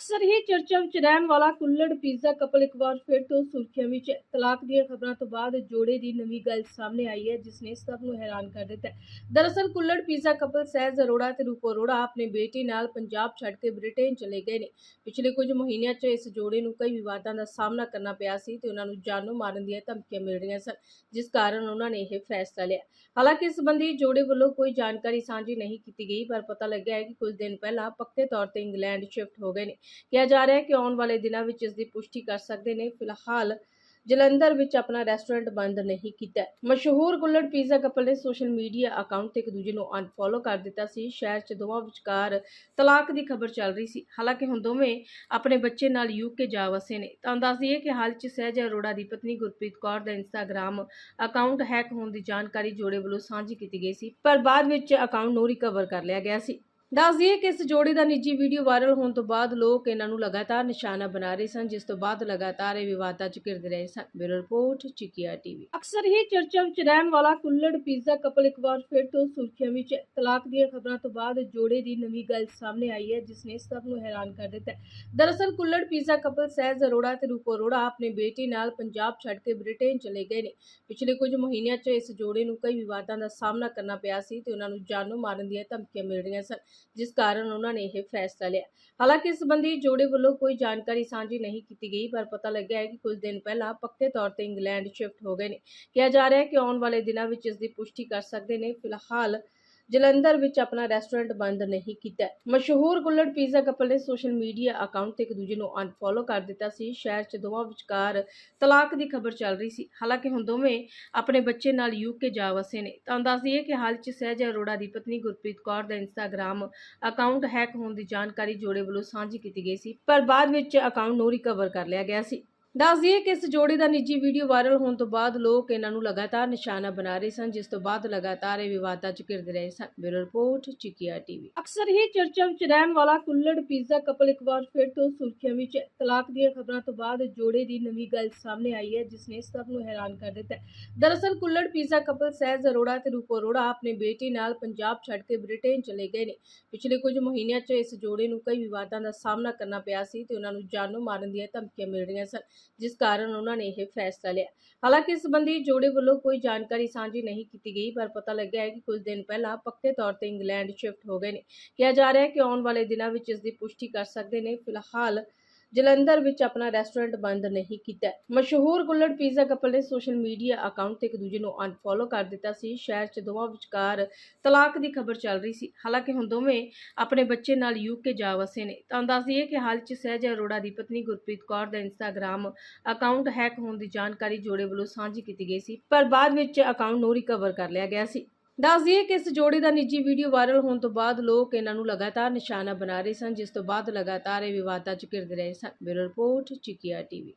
ਅਕਸਰ ਹੀ ਚਰਚਾ ਵਿੱਚ ਰਹਿਣ ਵਾਲਾ ਕੁੱਲੜ ਪੀਜ਼ਾ ਕਪਲ ਇੱਕ ਵਾਰ ਫਿਰ ਤੋਂ ਸੁਰਖੀਆਂ ਵਿੱਚ ਤਲਾਕ ਦੀਆਂ ਖਬਰਾਂ ਤੋਂ ਬਾਅਦ ਜੋੜੇ ਦੀ ਨਵੀਂ ਗੱਲ ਸਾਹਮਣੇ ਆਈ ਹੈ, ਜਿਸ ਨੇ ਸਭ ਨੂੰ ਹੈਰਾਨ ਕਰ ਦਿੱਤਾ ਦਰਅਸਲ ਕੁੱਲੜ ਪੀਜ਼ਾ ਕਪਲ ਸਹਿਜ ਅਰੋੜਾ ਤੇ ਰੂਪ ਅਰੋੜਾ ਆਪਣੇ ਬੇਟੀ ਨਾਲ ਪੰਜਾਬ ਛੱਡ ਕੇ ਬ੍ਰਿਟੇਨ ਚਲੇ ਗਏ ਨੇ। ਪਿਛਲੇ ਕੁਝ ਮਹੀਨਿਆਂ 'ਚ ਇਸ ਜੋੜੇ ਨੂੰ ਕਈ ਵਿਵਾਦਾਂ ਦਾ ਸਾਹਮਣਾ ਕਰਨਾ ਪਿਆ ਸੀ ਤੇ ਉਹਨਾਂ ਨੂੰ ਜਾਨੋਂ ਮਾਰਨ ਦੀਆਂ ਧਮਕੀਆਂ ਮਿਲ ਰਹੀਆਂ ਸਨ, ਜਿਸ ਕਾਰਨ ਉਹਨਾਂ ਨੇ ਇਹ ਫੈਸਲਾ ਲਿਆ। ਹਾਲਾਂਕਿ ਇਸ ਸੰਬੰਧੀ ਜੋੜੇ ਵੱਲੋਂ ਕੋਈ ਜਾਣਕਾਰੀ ਸਾਂਝੀ ਨਹੀਂ ਕੀਤੀ ਗਈ, ਪਰ ਪਤਾ ਲੱਗਿਆ ਹੈ ਕਿ ਕੁਝ ਦਿਨ ਪਹਿਲਾਂ ਪੱਕੇ ਤੌਰ ਤੇ ਇੰਗਲੈਂਡ ਸ਼ਿਫਟ ਹੋ ਗਏ ਨੇ। ਕਿਹਾ ਜਾ ਰਿਹਾ ਹੈ ਕਿ ਆਉਣ ਵਾਲੇ ਦਿਨਾਂ ਵਿੱਚ ਇਸ ਦੀ ਪੁਸ਼ਟੀ ਕਰ ਸਕਦੇ ਨੇ। ਫਿਲਹਾਲ ਜਲੰਧਰ ਵਿੱਚ ਆਪਣਾ ਰੈਸਟੋਰੈਂਟ ਬੰਦ ਨਹੀਂ ਕੀਤਾ ਮਸ਼ਹੂਰ ਗੁੱਲੜ ਪੀਜ਼ਾ ਕਪਲ ਨੇ ਸੋਸ਼ਲ ਮੀਡੀਆ ਅਕਾਊਂਟ ਤੇ ਇੱਕ ਦੂਜੇ ਨੂੰ ਅਨਫੋਲੋ ਕਰ ਦਿੱਤਾ ਸੀ। ਸ਼ਹਿਰ 'ਚ ਦੋਵਾਂ ਵਿਚਕਾਰ ਤਲਾਕ ਦੀ ਖਬਰ ਚੱਲ ਰਹੀ ਸੀ। ਹਾਲਾਂਕਿ ਹੁਣ ਦੋਵੇਂ ਆਪਣੇ ਬੱਚੇ ਨਾਲ ਯੂਕੇ ਜਾ ਵਸੇ ਨੇ। ਤਾਂ ਦੱਸ ਦਈਏ ਕਿ ਹਾਲ 'ਚ ਸਹਿਜ ਅਰੋੜਾ ਦੀ ਪਤਨੀ ਗੁਰਪ੍ਰੀਤ ਕੌਰ ਦਾ ਇੰਸਟਾਗ੍ਰam ਅਕਾਊਂਟ ਹੈਕ ਹੋਣ ਦੀ ਜਾਣਕਾਰੀ ਜੋੜੇ ਵੱਲੋਂ ਸਾਂਝੀ ਕੀਤੀ ਗਈ ਸੀ। ਪਰ ਬਾਅਦ ਵਿੱਚ ਅਕਾਊਂਟ ਨੂੰ ਰਿਕਵਰ ਕਰ ਲਿਆ ਗਿਆ ਸੀ। ਦੱਸ ਦਈਏ ਕਿ ਇਸ ਜੋੜੇ ਦਾ ਨਿੱਜੀ ਵੀਡੀਓ ਵਾਇਰਲ ਹੋਣ ਤੋਂ ਬਾਅਦ ਲੋਕ ਇਹਨਾਂ ਨੂੰ ਲਗਾਤਾਰ ਨਿਸ਼ਾਨਾ ਬਣਾ ਰਹੇ ਸਨ, ਜਿਸ ਤੋਂ ਬਾਅਦ ਲਗਾਤਾਰ ਇਹ ਵਿਵਾਦਾਂ 'ਚ ਘਿਰਦੇ ਰਹੇ ਸਨ। ਬਿਊਰੋ ਰਿਪੋਰਟ, ਚਿਕੀਆ ਟੀਵੀ। ਅਕਸਰ ਹੀ ਚਰਚਾ ਵਿੱਚ ਰਹਿਣ ਵਾਲਾ ਕੁੱਲੜ ਪੀਜ਼ਾ ਕਪਲ ਇੱਕ ਵਾਰ ਫਿਰ ਤੋਂ ਸੁਰਖੀਆਂ ਵਿੱਚ ਤਲਾਕ ਦੀਆਂ ਖਬਰਾਂ ਤੋਂ ਬਾਅਦ ਜੋੜੇ ਦੀ ਨਵੀਂ ਗੱਲ ਸਾਹਮਣੇ ਆਈ ਹੈ, ਜਿਸ ਨੇ ਸਭ ਨੂੰ ਹੈਰਾਨ ਕਰ ਦਿੱਤਾ ਦਰਅਸਲ ਕੁੱਲੜ ਪੀਜ਼ਾ ਕਪਲ ਸਹਿਜ ਅਰੋੜਾ ਤੇ ਰੂਪ ਅਰੋੜਾ ਆਪਣੇ ਬੇਟੀ ਨਾਲ ਪੰਜਾਬ ਛੱਡ ਕੇ ਬ੍ਰਿਟੇਨ ਚਲੇ ਗਏ ਨੇ। ਪਿਛਲੇ ਕੁਝ ਮਹੀਨਿਆਂ 'ਚ ਇਸ ਜੋੜੇ ਨੂੰ ਕਈ ਵਿਵਾਦਾਂ ਦਾ ਸਾਹਮਣਾ ਕਰਨਾ ਪਿਆ ਸੀ ਤੇ ਉਹਨਾਂ ਨੂੰ ਜਾਨੋਂ ਮਾਰਨ ਦੀਆਂ ਧਮਕੀਆਂ ਮਿਲ ਰਹੀਆਂ ਸਨ। ਜਿਸ ਕਾਰਨ ਉਹਨਾਂ ਨੇ ਇਹ ਫੈਸਲਾ ਲਿਆ। ਹਾਲਾਂਕਿ ਇਸ ਸੰਬੰਧੀ ਜੋੜੇ ਵੱਲੋਂ ਕੋਈ ਜਾਣਕਾਰੀ ਸਾਂਝੀ ਨਹੀਂ ਕੀਤੀ ਗਈ, ਪਰ ਪਤਾ ਲੱਗਿਆ ਹੈ ਕਿ ਕੁਝ ਦਿਨ ਪਹਿਲਾਂ ਪੱਕੇ ਤੌਰ ਤੇ ਇੰਗਲੈਂਡ ਸ਼ਿਫਟ ਹੋ ਗਏ ਨੇ। ਕਿਹਾ ਜਾ ਰਿਹਾ ਹੈ ਕਿ ਆਉਣ ਵਾਲੇ ਦਿਨਾਂ ਵਿੱਚ ਇਸ ਦੀ ਪੁਸ਼ਟੀ ਕਰ ਸਕਦੇ ਨੇ। ਫਿਲਹਾਲ ਜਲੰਧਰ ਵਿੱਚ ਆਪਣਾ ਰੈਸਟੋਰੈਂਟ ਬੰਦ ਨਹੀਂ ਕੀਤਾ। ਮਸ਼ਹੂਰ ਗੁੱਲੜ ਪੀਜ਼ਾ ਕਪਲ ਨੇ ਸੋਸ਼ਲ ਮੀਡੀਆ ਅਕਾਊਂਟ ਤੇ ਇੱਕ ਦੂਜੇ ਨੂੰ ਅਨਫੋਲੋ ਕਰ ਦਿੱਤਾ ਸੀ। ਸ਼ਹਿਰ 'ਚ ਦੋਵਾਂ ਵਿਚਕਾਰ ਤਲਾਕ ਦੀ ਖਬਰ ਚੱਲ ਰਹੀ ਸੀ। ਹਾਲਾਂਕਿ ਹੁਣ ਦੋਵੇਂ ਆਪਣੇ ਬੱਚੇ ਨਾਲ ਯੂਕੇ ਜਾ ਵਸੇ ਨੇ। ਤਾਂ ਦੱਸ ਦਈਏ ਕਿ ਹਾਲ 'ਚ ਸਹਿਜ ਅਰੋੜਾ ਦੀ ਪਤਨੀ ਗੁਰਪ੍ਰੀਤ ਕੌਰ ਦਾ ਇੰਸਟਾਗ੍ਰam ਅਕਾਊਂਟ ਹੈਕ ਹੋਣ ਦੀ ਜਾਣਕਾਰੀ ਜੋੜੇ ਵੱਲੋਂ ਸਾਂਝੀ ਕੀਤੀ ਗਈ ਸੀ। ਪਰ ਬਾਅਦ ਵਿੱਚ ਅਕਾਊਂਟ ਨੂੰ ਰਿਕਵਰ ਕਰ ਲਿਆ ਗਿਆ ਸੀ। ਦੱਸ ਦਈਏ ਕਿ ਇਸ ਜੋੜੇ ਦਾ ਨਿੱਜੀ ਵੀਡੀਓ ਵਾਇਰਲ ਹੋਣ ਤੋਂ ਬਾਅਦ ਲੋਕ ਇਹਨਾਂ ਨੂੰ ਲਗਾਤਾਰ ਨਿਸ਼ਾਨਾ ਬਣਾ ਰਹੇ ਸਨ, ਜਿਸ ਤੋਂ ਬਾਅਦ ਲਗਾਤਾਰ ਇਹ ਵਿਵਾਦਾਂ 'ਚ ਘਿਰਦੇ ਰਹੇ ਸਨ। ਬਿਊਰੋ ਰਿਪੋਰਟ, ਚਿਕੀਆ ਟੀਵੀ। ਅਕਸਰ ਹੀ ਚਰਚਾ ਵਿੱਚ ਰਹਿਣ ਵਾਲਾ ਕੁੱਲੜ ਪੀਜ਼ਾ ਕਪਲ ਇੱਕ ਵਾਰ ਫਿਰ ਤੋਂ ਸੁਰਖੀਆਂ ਵਿੱਚ ਤਲਾਕ ਦੀਆਂ ਖਬਰਾਂ ਤੋਂ ਬਾਅਦ ਜੋੜੇ ਦੀ ਨਵੀਂ ਗੱਲ ਸਾਹਮਣੇ ਆਈ ਹੈ, ਜਿਸ ਨੇ ਸਭ ਨੂੰ ਹੈਰਾਨ ਕਰ ਦਿੱਤਾ ਦਰਅਸਲ ਕੁੱਲੜ ਪੀਜ਼ਾ ਕਪਲ ਸਹਿਜ ਅਰੋੜਾ ਤੇ ਰੂਪ ਅਰੋੜਾ ਆਪਣੇ ਬੇਟੀ ਨਾਲ ਪੰਜਾਬ ਛੱਡ ਕੇ ਬ੍ਰਿਟੇਨ ਚਲੇ ਗਏ ਨੇ। ਪਿਛਲੇ ਕੁਝ ਮਹੀਨਿਆਂ 'ਚ ਇਸ ਜੋੜੇ ਨੂੰ ਕਈ ਵਿਵਾਦਾਂ ਦਾ ਸਾਹਮਣਾ ਕਰਨਾ ਪਿਆ ਸੀ ਤੇ ਉਹਨਾਂ ਨੂੰ ਜਾਨੋਂ ਮਾਰਨ ਦੀਆਂ ਧਮਕੀਆਂ ਮਿਲ ਰਹੀਆਂ ਸਨ। ਜਿਸ ਕਾਰਨ ਉਹਨਾਂ ਨੇ ਇਹ ਫੈਸਲਾ ਲਿਆ। ਹਾਲਾਂਕਿ ਇਸ ਸੰਬੰਧੀ ਜੋੜੇ ਵੱਲੋਂ ਕੋਈ ਜਾਣਕਾਰੀ ਸਾਂਝੀ ਨਹੀਂ ਕੀਤੀ ਗਈ, ਪਰ ਪਤਾ ਲੱਗਿਆ ਹੈ ਕਿ ਕੁਝ ਦਿਨ ਪਹਿਲਾਂ ਪੱਕੇ ਤੌਰ ਤੇ ਇੰਗਲੈਂਡ ਸ਼ਿਫਟ ਹੋ ਗਏ ਨੇ। ਕਿਹਾ ਜਾ ਰਿਹਾ ਹੈ ਕਿ ਆਉਣ ਵਾਲੇ ਦਿਨਾਂ ਵਿੱਚ ਇਸ ਦੀ ਪੁਸ਼ਟੀ ਕਰ ਸਕਦੇ ਨੇ। ਫਿਲਹਾਲ ਜਲੰਧਰ ਵਿੱਚ ਆਪਣਾ ਰੈਸਟੋਰੈਂਟ ਬੰਦ ਨਹੀਂ ਕੀਤਾ। ਮਸ਼ਹੂਰ ਗੁੱਲੜ ਪੀਜ਼ਾ ਕਪਲ ਨੇ ਸੋਸ਼ਲ ਮੀਡੀਆ ਅਕਾਊਂਟ ਤੇ ਇੱਕ ਦੂਜੇ ਨੂੰ ਅਨਫੋਲੋ ਕਰ ਦਿੱਤਾ ਸੀ। ਸ਼ਹਿਰ 'ਚ ਦੋਵਾਂ ਵਿਚਕਾਰ ਤਲਾਕ ਦੀ ਖਬਰ ਚੱਲ ਰਹੀ ਸੀ। ਹਾਲਾਂਕਿ ਹੁਣ ਦੋਵੇਂ ਆਪਣੇ ਬੱਚੇ ਨਾਲ ਯੂਕੇ ਜਾ ਵਸੇ ਨੇ। ਤਾਂ ਦੱਸ ਦਈਏ ਕਿ ਹਾਲ 'ਚ ਸਹਿਜ ਅਰੋੜਾ ਦੀ ਪਤਨੀ ਗੁਰਪ੍ਰੀਤ ਕੌਰ ਦਾ ਇੰਸਟਾਗ੍ਰam ਅਕਾਊਂਟ ਹੈਕ ਹੋਣ ਦੀ ਜਾਣਕਾਰੀ ਜੋੜੇ ਵੱਲੋਂ ਸਾਂਝੀ ਕੀਤੀ ਗਈ ਸੀ। ਪਰ ਬਾਅਦ ਵਿੱਚ ਅਕਾਊਂਟ ਨੂੰ ਰਿਕਵਰ ਕਰ ਲਿਆ ਗਿਆ ਸੀ। ਦੱਸ ਦਈਏ ਕਿ ਇਸ ਜੋੜੀ ਦਾ ਨਿੱਜੀ ਵੀਡੀਓ ਵਾਇਰਲ ਹੋਣ ਤੋਂ ਬਾਅਦ ਲੋਕ ਇਹਨਾਂ ਨੂੰ ਲਗਾਤਾਰ ਨਿਸ਼ਾਨਾ ਬਣਾ ਰਹੇ ਸਨ, ਜਿਸ ਤੋਂ ਬਾਅਦ ਲਗਾਤਾਰ ਇਹ ਵਿਵਾਦਾਂ 'ਚ ਘਿਰਦੇ ਰਹੇ ਸਨ। ਬਿਊਰੋ ਰਿਪੋਰਟ, ਚਿਕੀਆ ਟੀਵੀ।